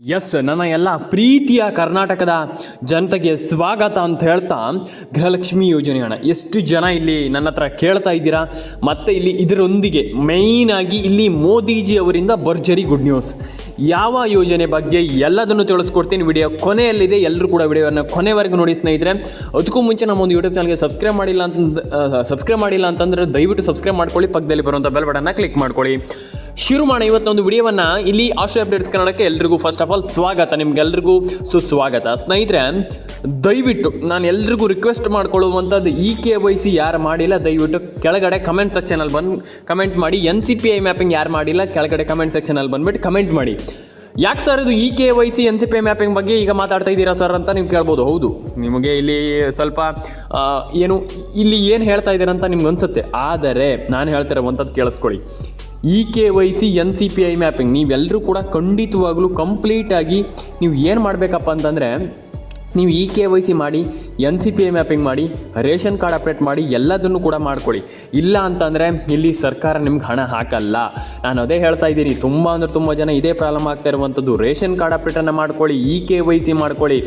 S ನನ್ನ ಎಲ್ಲ ಪ್ರೀತಿಯ ಕರ್ನಾಟಕದ ಜನತೆಗೆ ಸ್ವಾಗತ ಅಂತ ಹೇಳ್ತಾ ಗೃಹಲಕ್ಷ್ಮಿ ಯೋಜನೆ ಎಷ್ಟು ಜನ ಇಲ್ಲಿ ನನ್ನ ಹತ್ರ ಕೇಳ್ತಾ ಇದ್ದೀರಾ? ಮತ್ತು ಇಲ್ಲಿ ಇದರೊಂದಿಗೆ ಮೇಯ್ನ್ ಆಗಿ ಇಲ್ಲಿ ಮೋದಿಜಿ ಅವರಿಂದ ಭರ್ಜರಿ ಗುಡ್ ನ್ಯೂಸ್ ಯಾವ ಯೋಜನೆ ಬಗ್ಗೆ ಎಲ್ಲದನ್ನು ತಿಳಿಸ್ಕೊಡ್ತೀನಿ. ವಿಡಿಯೋ ಕೊನೆಯಲ್ಲಿದೆ. ಎಲ್ಲರೂ ಕೂಡ ವಿಡಿಯೋವನ್ನು ಕೊನೆವರೆಗೂ ನೋಡಿ ಸ್ನೇಹಿತರೆ. ಅದಕ್ಕೂ ಮುಂಚೆ ನಮ್ಮ ಒಂದು ಯೂಟ್ಯೂಬ್ ಚಾನಲ್ಗೆ ಸಬ್ಸ್ಕ್ರೈಬ್ ಮಾಡಿಲ್ಲ ಅಂತ ಸಬ್ಸ್ಕ್ರೈಬ್ ಮಾಡಿಲ್ಲ ಅಂತಂದ್ರೆ ದಯವಿಟ್ಟು ಸಬ್ಸ್ಕ್ರೈಬ್ ಮಾಡ್ಕೊಳ್ಳಿ. ಪಕ್ಕದಲ್ಲಿ ಬರುವಂಥ ಬೆಲ್ ಬಟನ್ನ ಕ್ಲಿಕ್ ಮಾಡ್ಕೊಳ್ಳಿ. ಶುರು ಮಾಡೋಣ ಇವತ್ತೊಂದು ವಿಡಿಯೋವನ್ನ. ಇಲ್ಲಿ ಆಶ್ರಯ ಅಪ್ಡೇಟ್ಸ್ ಕನ್ನಡಕ್ಕೆ ಎಲ್ರಿಗೂ ಫಸ್ಟ್ ಆಫ್ ಆಲ್ ಸ್ವಾಗತ. ನಿಮ್ಗೆಲ್ರಿಗೂ ಸುಸ್ವಾಗತ. ಸ್ನೇಹಿತರೆ, ದಯವಿಟ್ಟು ನಾನು ಎಲ್ರಿಗೂ ರಿಕ್ವೆಸ್ಟ್ ಮಾಡ್ಕೊಳ್ಳುವಂಥದ್ದು ಇ ಕೆ ವೈ ಸಿ ಯಾರು ಮಾಡಿಲ್ಲ, ದಯವಿಟ್ಟು ಕೆಳಗಡೆ ಕಮೆಂಟ್ ಸೆಕ್ಷನಲ್ಲಿ ಬಂದು ಕಮೆಂಟ್ ಮಾಡಿ. N C P I mapping ಯಾರು ಮಾಡಿಲ್ಲ, ಕೆಳಗಡೆ ಕಮೆಂಟ್ ಸೆಕ್ಷನಲ್ಲಿ ಬಂದ್ಬಿಟ್ಟು ಕಮೆಂಟ್ ಮಾಡಿ. ಯಾಕೆ ಸರ್ ಇದು E K Y C N C P I mapping ಬಗ್ಗೆ ಈಗ ಮಾತಾಡ್ತಾ ಇದ್ದೀರಾ ಸರ್ ಅಂತ ನೀವು ಕೇಳ್ಬೋದು. ಹೌದು. ನಿಮಗೆ ಇಲ್ಲಿ ಸ್ವಲ್ಪ ಏನು, ಇಲ್ಲಿ ಏನು ಹೇಳ್ತಾ ಇದ್ದೀರಾ ಅಂತ ನಿಮ್ಗೆ ಅನ್ಸುತ್ತೆ ಆದರೆ, ನಾನು ಹೇಳ್ತಿರೋವಂಥದ್ದು ಕೇಳಿಸ್ಕೊಳ್ಳಿ. E K Y C N C P I mapping. ನೀವೆಲ್ಲರೂ ಕೂಡ ಖಂಡಿತವಾಗ್ಲೂ ಕಂಪ್ಲೀಟಾಗಿ ನೀವು ಏನು ಮಾಡಬೇಕಪ್ಪ ಅಂತಂದರೆ ನೀವು ಇ ಕೆ ವೈ ಸಿ ಮಾಡಿ, N C P I mapping ಮಾಡಿ, ರೇಷನ್ ಕಾರ್ಡ್ ಅಪ್ಡೇಟ್ ಮಾಡಿ, ಎಲ್ಲದನ್ನು ಕೂಡ ಮಾಡ್ಕೊಳ್ಳಿ. ಇಲ್ಲ ಅಂತಂದರೆ ಇಲ್ಲಿ ಸರ್ಕಾರ ನಿಮ್ಗೆ ಹಣ ಹಾಕಲ್ಲ. ನಾನು ಅದೇ ಹೇಳ್ತಾ ಇದ್ದೀನಿ, ತುಂಬ ಅಂದ್ರೆ ತುಂಬ ಜನ ಇದೇ ಪ್ರಾಬ್ಲಮ್ ಆಗ್ತಾ ಇರುವಂಥದ್ದು. ರೇಷನ್ ಕಾರ್ಡ್ ಅಪ್ಡೇಟನ್ನು ಮಾಡ್ಕೊಳ್ಳಿ ಇ ಕೆ ವೈ ಸಿ ಮಾಡ್ಕೊಳ್ಳಿ,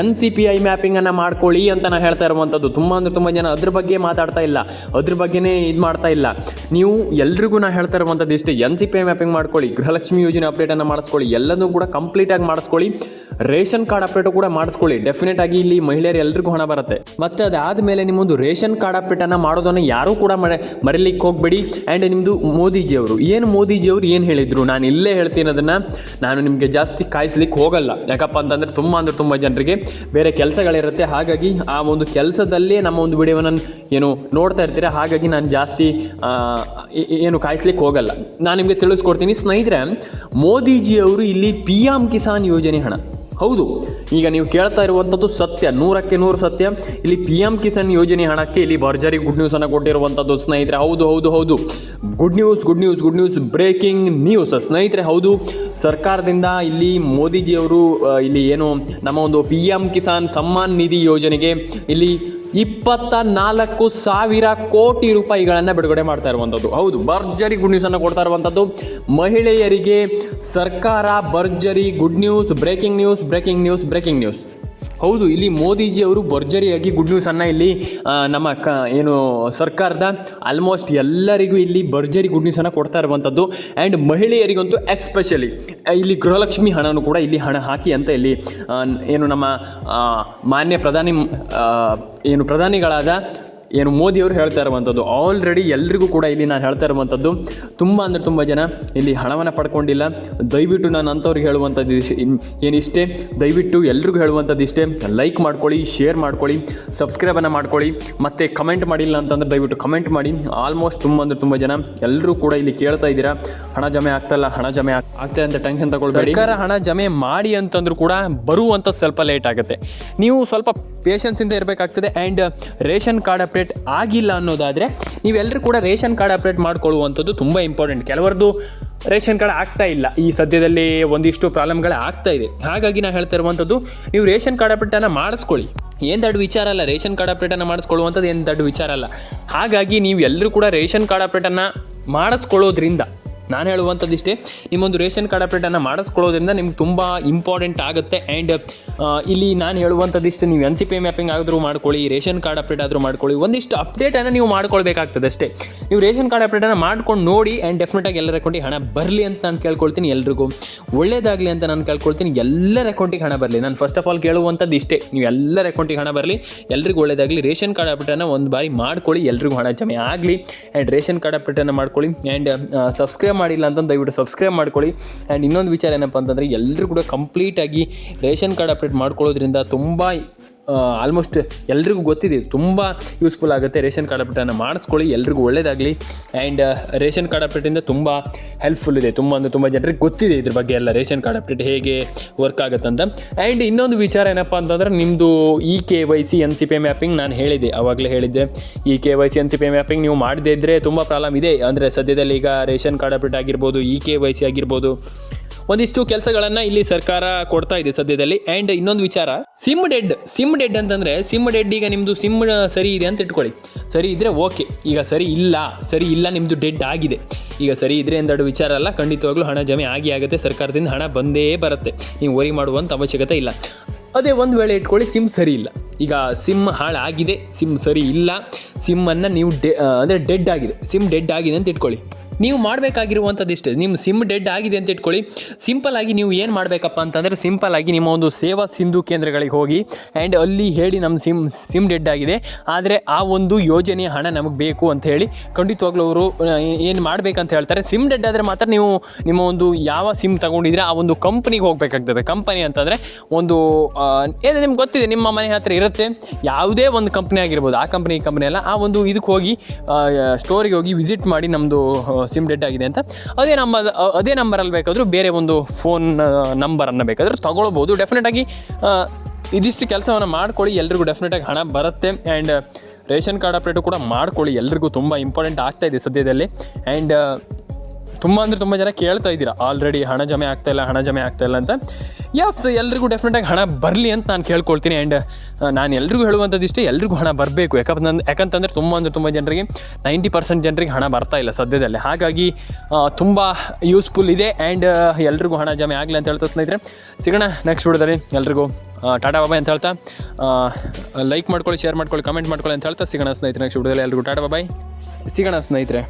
ಎನ್ ಸಿ ಪಿ ಐ ಮ್ಯಾಪಿಂಗನ್ನು ಮಾಡ್ಕೊಳ್ಳಿ ಅಂತ ನಾನು ಹೇಳ್ತಾ ಇರುವಂಥದ್ದು. ತುಂಬ ಅಂದ್ರೆ ತುಂಬ ಜನ ಅದ್ರ ಬಗ್ಗೆ ಮಾತಾಡ್ತಾ ಇಲ್ಲ, ಅದ್ರ ಬಗ್ಗೆನೇ ಇದು ಮಾಡ್ತಾ ಇಲ್ಲ. ನೀವು ಎಲ್ರಿಗೂ ನಾನು ಹೇಳ್ತಾ ಇರುವಂಥದ್ದು ಇಷ್ಟೇ, N C P I mapping ಮಾಡ್ಕೊಳ್ಳಿ, ಗೃಹಲಕ್ಷ್ಮಿ ಯೋಜನೆ ಅಪ್ಡೇಟನ್ನು ಮಾಡಿಸ್ಕೊಳ್ಳಿ, ಎಲ್ಲದನ್ನು ಕೂಡ ಕಂಪ್ಲೀಟಾಗಿ ಮಾಡಿಸ್ಕೊಳ್ಳಿ, ರೇಷನ್ ಕಾರ್ಡ್ ಅಪ್ಡೇಟು ಕೂಡ ಮಾಡಿಸ್ಕೊಳ್ಳಿ ಡೆಫಿನೆಟ್ ಆಗಿ ಇಲ್ಲಿ ಮಹಿಳೆಯರು ಎಲ್ರಿಗೂ ಹಣ ಬರುತ್ತೆ. ಮತ್ತೆ ಅದಾದಮೇಲೆ ನಿಮ್ಮೊಂದು ರೇಷನ್ ಕಾರ್ಡ್ ಅಪ್ಡೇಟನ್ನು ಮಾಡೋದನ್ನು ಯಾರೂ ಕೂಡ ಮರೆ, ಮರಿಲಿಕ್ಕೆ ಹೋಗಬೇಡಿ. ಆ್ಯಂಡ್ ನಿಮ್ಮದು ಮೋದಿಜಿಯವರು, ಏನು ಮೋದಿಜಿಯವರು ಏನು ಹೇಳಿದರು? ನಾನು ಇಲ್ಲೇ ಹೇಳ್ತೀನಿ ಅದನ್ನು. ನಾನು ನಿಮಗೆ ಜಾಸ್ತಿ ಕಾಯಿಸ್ಲಿಕ್ಕೆ ಹೋಗಲ್ಲ. ಯಾಕಪ್ಪ ಅಂತಂದರೆ ತುಂಬ ಅಂದರೆ ತುಂಬ ಜನರಿಗೆ ಬೇರೆ ಕೆಲಸಗಳಿರುತ್ತೆ. ಹಾಗಾಗಿ ಆ ಒಂದು ಕೆಲಸದಲ್ಲೇ ನಮ್ಮ ಒಂದು ವಿಡಿಯೋವನ್ನು ಏನು ನೋಡ್ತಾ ಇರ್ತೀರ? ಹಾಗಾಗಿ ನಾನು ಜಾಸ್ತಿ ಏನು ಕಾಯಿಸ್ಲಿಕ್ಕೆ ಹೋಗಲ್ಲ. ನಾನು ನಿಮಗೆ ತಿಳಿಸ್ಕೊಡ್ತೀನಿ. ಸ್ನೇಹಿತರೆ, ಮೋದಿಜಿಯವರು ಇಲ್ಲಿ ಪಿ ಎಂ ಕಿಸಾನ್ ಯೋಜನೆ ಹಣ. ಹೌದು. ಈಗ ನೀವು ಕೇಳ್ತಾ ಇರುವಂಥದ್ದು ಸತ್ಯ, ನೂರಕ್ಕೆ ನೂರು ಸತ್ಯ. ಇಲ್ಲಿ ಪಿ ಎಂ ಕಿಸಾನ್ ಯೋಜನೆ ಹಣಕ್ಕೆ ಇಲ್ಲಿ ಭರ್ಜರಿ ಗುಡ್ ನ್ಯೂಸನ್ನು ಕೊಟ್ಟಿರುವಂಥದ್ದು ಸ್ನೇಹಿತರೆ. ಹೌದು ಹೌದು ಹೌದು. Good news good news good news breaking news ಸ್ನೇಹಿತರೆ, ಹೌದು. ಸರ್ಕಾರದಿಂದ ಇಲ್ಲಿ ಮೋದಿಜಿಯವರು ಇಲ್ಲಿ ಏನು ನಮ್ಮ ಒಂದು ಪಿ ಎಂ ಕಿಸಾನ್ ಸಮ್ಮಾನ್ ನಿಧಿ ಯೋಜನೆಗೆ ಇಲ್ಲಿ ಇಪ್ಪತ್ತ ನಾಲ್ಕು ಸಾವಿರ ಕೋಟಿ ರೂಪಾಯಿಗಳನ್ನು ಬಿಡುಗಡೆ ಮಾಡ್ತಾ ಇರುವಂಥದ್ದು. ಹೌದು, ಭರ್ಜರಿ ಗುಡ್ ನ್ಯೂಸನ್ನು ಕೊಡ್ತಾ ಇರುವಂಥದ್ದು. ಮಹಿಳೆಯರಿಗೆ ಸರ್ಕಾರ ಭರ್ಜರಿ good news breaking news breaking news breaking news ಹೌದು, ಇಲ್ಲಿ ಮೋದಿಜಿ ಅವರು ಭರ್ಜರಿಯಾಗಿ ಗುಡ್ ನ್ಯೂಸನ್ನು ಇಲ್ಲಿ ನಮ್ಮ ಕ, ಏನು ಸರ್ಕಾರದ ಆಲ್ಮೋಸ್ಟ್ ಎಲ್ಲರಿಗೂ ಇಲ್ಲಿ ಭರ್ಜರಿ ಗುಡ್ ನ್ಯೂಸನ್ನು ಕೊಡ್ತಾ ಇರುವಂಥದ್ದು ಆ್ಯಂಡ್ ಮಹಿಳೆಯರಿಗಂತೂ ಎಕ್ಸ್ಪೆಷಲಿ ಇಲ್ಲಿ ಗೃಹಲಕ್ಷ್ಮಿ ಹಣವನ್ನು ಕೂಡ ಇಲ್ಲಿ ಹಣ ಹಾಕಿ ಅಂತ ಇಲ್ಲಿ ಏನು ನಮ್ಮ ಮಾನ್ಯ ಪ್ರಧಾನಿ ಏನು ಪ್ರಧಾನಿಗಳಾದ ಏನು ಮೋದಿಯವರು ಹೇಳ್ತಾ ಇರುವಂಥದ್ದು. ಆಲ್ರೆಡಿ ಎಲ್ರಿಗೂ ಕೂಡ ಇಲ್ಲಿ ನಾನು ಹೇಳ್ತಾ ಇರುವಂಥದ್ದು. ತುಂಬ ಅಂದರೆ ತುಂಬ ಜನ ಇಲ್ಲಿ ಹಣವನ್ನು ಪಡ್ಕೊಂಡಿಲ್ಲ. ದಯವಿಟ್ಟು ನಾನು ಅಂಥವ್ರಿಗೆ ಹೇಳುವಂಥದ್ದು ಏನಿಷ್ಟೇ ದಯವಿಟ್ಟು ಎಲ್ರಿಗೂ ಹೇಳುವಂಥದ್ದು ಇಷ್ಟೇ. ಲೈಕ್ ಮಾಡ್ಕೊಳ್ಳಿ ಶೇರ್ ಮಾಡ್ಕೊಳ್ಳಿ ಸಬ್ಸ್ಕ್ರೈಬನ್ನು ಮಾಡ್ಕೊಳ್ಳಿ. ಮತ್ತು ಕಮೆಂಟ್ ಮಾಡಿಲ್ಲ ಅಂತಂದ್ರೆ ದಯವಿಟ್ಟು ಕಮೆಂಟ್ ಮಾಡಿ. ಆಲ್ಮೋಸ್ಟ್ ತುಂಬ ಅಂದರೆ ತುಂಬ ಜನ ಎಲ್ಲರೂ ಕೂಡ ಇಲ್ಲಿ ಕೇಳ್ತಾ ಇದ್ದೀರಾ. ಹಣ ಜಮೆ ಆಗ್ತಲ್ಲ ಹಣ ಜಮೆ ಆಗ್ತಾ ಅಂತ ಟೆನ್ಷನ್ ತಗೊಳ್ಬೇಡಿ. ಸರ್ಕಾರ ಹಣ ಜಮೆ ಮಾಡಿ ಅಂತಂದ್ರೂ ಕೂಡ ಬರುವಂಥ ಸ್ವಲ್ಪ ಲೇಟ್ ಆಗುತ್ತೆ. ನೀವು ಸ್ವಲ್ಪ ಪೇಷನ್ಸಿಂದ ಇರಬೇಕಾಗ್ತದೆ ಆ್ಯಂಡ್ ರೇಷನ್ ಕಾರ್ಡ್ ಅಪ್ಡೇಟ್ ಆಗಿಲ್ಲ ಅನ್ನೋದಾದರೆ ನೀವೆಲ್ಲರೂ ಕೂಡ ರೇಷನ್ ಕಾರ್ಡ್ ಅಪ್ಡೇಟ್ ಮಾಡ್ಕೊಳ್ಳುವಂಥದ್ದು ತುಂಬ ಇಂಪಾರ್ಟೆಂಟ್ ಕೆಲವರದ್ದು ರೇಷನ್ ಕಾರ್ಡ್ ಆಗ್ತಾ ಇಲ್ಲ. ಈ ಸದ್ಯದಲ್ಲಿ ಒಂದಿಷ್ಟು ಪ್ರಾಬ್ಲಮ್ಗಳು ಆಗ್ತಾ ಇದೆ. ಹಾಗಾಗಿ ನಾನು ಹೇಳ್ತಾ ಇರುವಂಥದ್ದು, ನೀವು ರೇಷನ್ ಕಾರ್ಡ್ ಅಪ್ಡೇಟನ್ನು ಮಾಡಿಸ್ಕೊಳ್ಳಿ. ಏನು ದೊಡ್ಡ ವಿಚಾರ ಅಲ್ಲ, ರೇಷನ್ ಕಾರ್ಡ್ ಅಪ್ಡೇಟನ್ನು ಮಾಡಿಸ್ಕೊಳ್ಳುವಂಥದ್ದು ಏನು ದೊಡ್ಡ ವಿಚಾರ ಅಲ್ಲ. ಹಾಗಾಗಿ ನೀವು ಎಲ್ಲರೂ ಕೂಡ ರೇಷನ್ ಕಾರ್ಡ್ ಅಪ್ಡೇಟನ್ನು ಮಾಡಿಸ್ಕೊಳ್ಳೋದ್ರಿಂದ, ನಾನು ಹೇಳುವಂಥದ್ದು ಇಷ್ಟೇ ನಿಮ್ಮೊಂದು ರೇಷನ್ ಕಾರ್ಡ್ ಅಪ್ಡೇಟನ್ನು ಮಾಡಿಸ್ಕೊಳ್ಳೋದ್ರಿಂದ ನಿಮ್ಗೆ ತುಂಬ ಇಂಪಾರ್ಟೆಂಟ್ ಆಗುತ್ತೆ. ಆ್ಯಂಡ್ ಇಲ್ಲಿ ನಾನು ಹೇಳುವಂಥದ್ದಿಷ್ಟು ನೀವು ಎನ್ ಸಿ ಪಿ ಮ್ಯಾಪಿಂಗ್ ಆದರೂ ಮಾಡ್ಕೊಳ್ಳಿ, ರೇಷನ್ ಕಾರ್ಡ್ ಅಪ್ಡೇಟ್ ಆದರೂ ಮಾಡ್ಕೊಳ್ಳಿ, ಒಂದಿಷ್ಟು ಅಪ್ಡೇಟನ್ನು ನೀವು ಮಾಡ್ಕೊಳ್ಬೇಕಾಗ್ತದೆ ಅಷ್ಟೇ. ನೀವು ರೇಷನ್ ಕಾರ್ಡ್ ಅಪ್ಡೇಟನ್ನು ಮಾಡ್ಕೊಂಡು ನೋಡಿ ಆ್ಯಂಡ್ ಡೆಫಿನೆಟಾಗಿ ಎಲ್ಲರ ಅಕೌಂಟಿಗೆ ಹಣ ಬರಲಿ ಅಂತ ನಾನು ಕೇಳ್ಕೊಳ್ತೀನಿ ಎಲ್ರಿಗೂ. ಒಳ್ಳೇದಾಗಲಿ ಅಂತ ನಾನು ಕೇಳ್ಕೊಳ್ತೀನಿ, ಎಲ್ಲರ ಅಕೌಂಟಿಗೆ ಹಣ ಬರಲಿ. ನಾನು ಫಸ್ಟ್ ಆಫ್ ಆಲ್ ಕೇಳುವಂಥದ್ದು ಇಷ್ಟೇ, ನೀವು ಎಲ್ಲರ ಅಕೌಂಟಿಗೆ ಹಣ ಬರಲಿ, ಎಲ್ರಿಗೂ ಒಳ್ಳೇದಾಗಲಿ. ರೇಷನ್ ಕಾರ್ಡ್ ಅಪ್ಡೇಟನ್ನು ಒಂದು ಬಾರಿ ಮಾಡ್ಕೊಳ್ಳಿ, ಎಲ್ರಿಗೂ ಹಣ ಜಮೆ ಆಗಲಿ. ಆ್ಯಂಡ್ ರೇಷನ್ ಕಾರ್ಡ್ ಅಪ್ಡೇಟನ್ನು ಮಾಡ್ಕೊಳ್ಳಿ ಆ್ಯಂಡ್ ಸಬ್ಸ್ಕ್ರೈಬ್ ಮಾಡಿಲ್ಲ ಅಂತ ದಯವಿಟ್ಟು ಸಬ್ಸ್ಕ್ರೈಬ್ ಮಾಡ್ಕೊಳ್ಳಿ. ಆ್ಯಂಡ್ ಇನ್ನೊಂದು ವಿಚಾರ ಏನಪ್ಪ ಅಂತಂದರೆ ಎಲ್ಲರೂ ಕೂಡ ಕಂಪ್ಲೀಟಾಗಿ ರೇಷನ್ ಕಾರ್ಡ್ ಅಪ್ಡೇಟ್ ಮಾಡ್ಕೊಳ್ಳೋದ್ರಿಂದ ತುಂಬ ಆಲ್ಮೋಸ್ಟ್ ಎಲ್ರಿಗೂ ಗೊತ್ತಿದೆ. ತುಂಬ ಯೂಸ್ಫುಲ್ ಆಗುತ್ತೆ ರೇಷನ್ ಕಾರ್ಡ್ ಅಪ್ಡೇಟನ್ನು ಮಾಡಿಸ್ಕೊಳ್ಳಿ, ಎಲ್ರಿಗೂ ಒಳ್ಳೇದಾಗಲಿ. ಆ್ಯಂಡ್ ರೇಷನ್ ಕಾರ್ಡ್ ಅಪ್ಡೇಟಿಂದ ತುಂಬ ಹೆಲ್ಪ್ಫುಲ್ ಇದೆ. ತುಂಬ ಅಂದರೆ ತುಂಬ ಜನರಿಗೆ ಗೊತ್ತಿದೆ ಇದ್ರ ಬಗ್ಗೆ ಎಲ್ಲ ರೇಷನ್ ಕಾರ್ಡ್ ಅಪ್ಡೇಟ್ ಹೇಗೆ ವರ್ಕ್ ಆಗುತ್ತೆ ಅಂತ ಆ್ಯಂಡ್ ಇನ್ನೊಂದು ವಿಚಾರ ಏನಪ್ಪ ಅಂತಂದರೆ ನಿಮ್ಮದು E K Y C N C P mapping ನಾನು ಹೇಳಿದೆ ಆವಾಗಲೇ ಹೇಳಿದ್ದೆ. E K Y C N C P mapping ನೀವು ಮಾಡದೇ ಇದ್ದರೆ ತುಂಬ ಪ್ರಾಬ್ಲಮ್ ಇದೆ. ಅಂದರೆ ಸದ್ಯದಲ್ಲಿ ಈಗ ರೇಷನ್ ಕಾರ್ಡ್ ಅಪ್ಡೇಟ್ ಆಗಿರ್ಬೋದು ಇ ಕೆ ವೈ ಸಿ ಆಗಿರ್ಬೋದು. ಒಂದಿಷ್ಟು ಕೆಲಸಗಳನ್ನು ಇಲ್ಲಿ ಸರ್ಕಾರ ಕೊಡ್ತಾ ಇದೆ ಸದ್ಯದಲ್ಲಿ. ಅಂಡ್ ಇನ್ನೊಂದು ವಿಚಾರ ಸಿಮ್ ಡೆಡ್ ಸಿಮ್ ಡೆಡ್ ಅಂತಂದ್ರೆ ಸಿಮ್ ಡೆಡ್ ಈಗ ನಿಮ್ಮದು ಸಿಮ್ ಸರಿ ಇದೆ ಅಂತ ಇಟ್ಕೊಳ್ಳಿ. ಸರಿ ಇದ್ರೆ ಓಕೆ ಈಗ ಸರಿ ಇಲ್ಲ ಸರಿ ಇಲ್ಲ ನಿಮ್ಮದು ಡೆಡ್ ಆಗಿದೆ. ಈಗ ಸರಿ ಇದ್ರೆ ಎಂದೆರಡು ವಿಚಾರ ಅಲ್ಲ, ಖಂಡಿತವಾಗ್ಲೂ ಹಣ ಜಮೆ ಆಗಿ ಆಗುತ್ತೆ, ಸರ್ಕಾರದಿಂದ ಹಣ ಬಂದೇ ಬರುತ್ತೆ. ನೀವು ವರಿ ಮಾಡುವಂಥ ಅವಶ್ಯಕತೆ ಇಲ್ಲ. ಅದೇ ಒಂದು ವೇಳೆ ಇಟ್ಕೊಳ್ಳಿ ಸಿಮ್ ಸರಿ ಇಲ್ಲ. ಈಗ ಸಿಮ್ ಹಾಳಾಗಿದೆ ಸಿಮ್ ಸರಿ ಇಲ್ಲ ಸಿಮ್ಮನ್ನು ನೀವು ಡೆ ಅಂದರೆ ಡೆಡ್ ಆಗಿದೆ ಸಿಮ್ ಡೆಡ್ ಆಗಿದೆ ಅಂತ ಇಟ್ಕೊಳ್ಳಿ. ನೀವು ಮಾಡಬೇಕಾಗಿರುವಂಥದ್ದು ಇಷ್ಟು. ನಿಮ್ಮ ಸಿಮ್ ಡೆಡ್ ಆಗಿದೆ ಅಂತ ಇಟ್ಕೊಳ್ಳಿ. ಸಿಂಪಲ್ ಆಗಿ ನೀವು ಏನು ಮಾಡಬೇಕಪ್ಪ ಅಂತಂದರೆ ಸಿಂಪಲ್ ಆಗಿ ನಿಮ್ಮ ಒಂದು ಸೇವಾ ಸಿಂಧು ಕೇಂದ್ರಗಳಿಗೆ ಹೋಗಿ ಆ್ಯಂಡ್ ಅಲ್ಲಿ ಹೇಳಿ ನಮ್ಮ ಸಿಮ್ ಸಿಮ್ ಡೆಡ್ ಆಗಿದೆ. ಆದರೆ ಆ ಒಂದು ಯೋಜನೆಯ ಹಣ ನಮಗೆ ಬೇಕು ಅಂತ ಹೇಳಿ ಖಂಡಿತವಾಗ್ಲೂ ಅವರು ಏನು ಮಾಡಬೇಕಂತ ಹೇಳ್ತಾರೆ. ಸಿಮ್ ಡೆಡ್ ಆದರೆ ಮಾತ್ರ ನೀವು ನಿಮ್ಮ ಒಂದು ಯಾವ ಸಿಮ್ ತಗೊಂಡಿದ್ರೆ ಆ ಒಂದು ಕಂಪ್ನಿಗೆ ಹೋಗಬೇಕಾಗ್ತದೆ. ಕಂಪನಿ ಅಂತಂದರೆ ಒಂದು ಏನು ನಿಮ್ಗೆ ಗೊತ್ತಿದೆ, ನಿಮ್ಮ ಮನೆ ಹತ್ರ ಇರುತ್ತೆ. ಯಾವುದೇ ಒಂದು ಕಂಪ್ನಿ ಆಗಿರ್ಬೋದು. ಆ ಕಂಪ್ನಿ ಕಂಪ್ನಿ ಅಲ್ಲ. ಆ ಒಂದು ಇದಕ್ಕೆ ಹೋಗಿ ಸ್ಟೋರಿಗೆ ಹೋಗಿ ವಿಸಿಟ್ ಮಾಡಿ ನಮ್ಮದು ಸಿಮ್ ಡೆಡ್ ಆಗಿದೆ ಅಂತ. ಅದೇ ನಮ್ಮ, ಅದೇ ನಂಬರಲ್ಲಿ ಬೇಕಾದರೂ ಬೇರೆ ಒಂದು ಫೋನ್ ನಂಬರನ್ನು ಬೇಕಾದರೂ ತೊಗೊಳ್ಬೋದು ಡೆಫಿನೆಟಾಗಿ ಇದಿಷ್ಟು ಕೆಲಸವನ್ನು ಮಾಡ್ಕೊಳ್ಳಿ, ಎಲ್ರಿಗೂ ಡೆಫಿನೆಟಾಗಿ ಹಣ ಬರುತ್ತೆ. ಆ್ಯಂಡ್ ರೇಷನ್ ಕಾರ್ಡ್ ಅಪ್ಡೇಟು ಕೂಡ ಮಾಡ್ಕೊಳ್ಳಿ, ಎಲ್ರಿಗೂ ತುಂಬ ಇಂಪಾರ್ಟೆಂಟ್ ಆಗ್ತಾ ಇದೆ ಸದ್ಯದಲ್ಲಿ. ಆ್ಯಂಡ್ ತುಂಬ ಅಂದರೆ ತುಂಬ ಜನ ಕೇಳ್ತಾ ಇದ್ದೀರಾ, ಆಲ್ರೆಡಿ ಹಣ ಜಮೆ ಆಗ್ತಾ ಇಲ್ಲ, ಹಣ ಜಮೆ ಆಗ್ತಾ ಇಲ್ಲ ಅಂತ. ಎಸ್ ಎಲ್ರಿಗೂ ಡೆಫಿನೆಟಾಗಿ ಹಣ ಬರಲಿ ಅಂತ ನಾನು ಕೇಳ್ಕೊಳ್ತೀನಿ ಆ್ಯಂಡ್ ನಾನು ಎಲ್ರಿಗೂ ಹೇಳುವಂಥದ್ದು ಇಷ್ಟೇ ಎಲ್ರಿಗೂ ಹಣ ಬರಬೇಕು. ಯಾಕಂದ್ರೆ ಯಾಕಂತಂದ್ರೆ ಯಾಕಂತಂದರೆ ತುಂಬ ಅಂದರೆ ತುಂಬ ಜನರಿಗೆ ನೈಂಟಿ ಪರ್ಸೆಂಟ್ ಜನರಿಗೆ ಹಣ ಬರ್ತಾ ಇಲ್ಲ ಸದ್ಯದಲ್ಲಿ. ಹಾಗಾಗಿ ತುಂಬ ಯೂಸ್ಫುಲ್ ಇದೆ ಆ್ಯಂಡ್ ಎಲ್ರಿಗೂ ಹಣ ಜಮೆ ಆಗಲಿ ಅಂತ ಹೇಳ್ತಾ ಸ್ನೇಹಿತರೆ. ಸಿಗೋಣ ನೆಕ್ಸ್ಟ್ ವಿಡಿಯೋದಲ್ಲಿ. ಎಲ್ರಿಗೂ ಟಾಟಾ ಬಾಬಾಯ್ ಅಂತ ಹೇಳ್ತಾ ಲೈಕ್ ಮಾಡ್ಕೊಳ್ಳಿ ಶೇರ್ ಮಾಡ್ಕೊಳ್ಳಿ ಕಮೆಂಟ್ ಮಾಡ್ಕೊಳ್ಳಿ ಅಂತ ಹೇಳ್ತಾ ಸಿಗೋಣ ಸ್ನೇಹಿತರೆ ನೆಕ್ಸ್ಟ್ ವಿಡಿಯೋದಲ್ಲಿ. ಎಲ್ರಿಗೂ ಟಾಟಾ ಬಾಬಾಯ್ ಸಿಗೋಣ ಸ್ನೇಹಿತರೆ.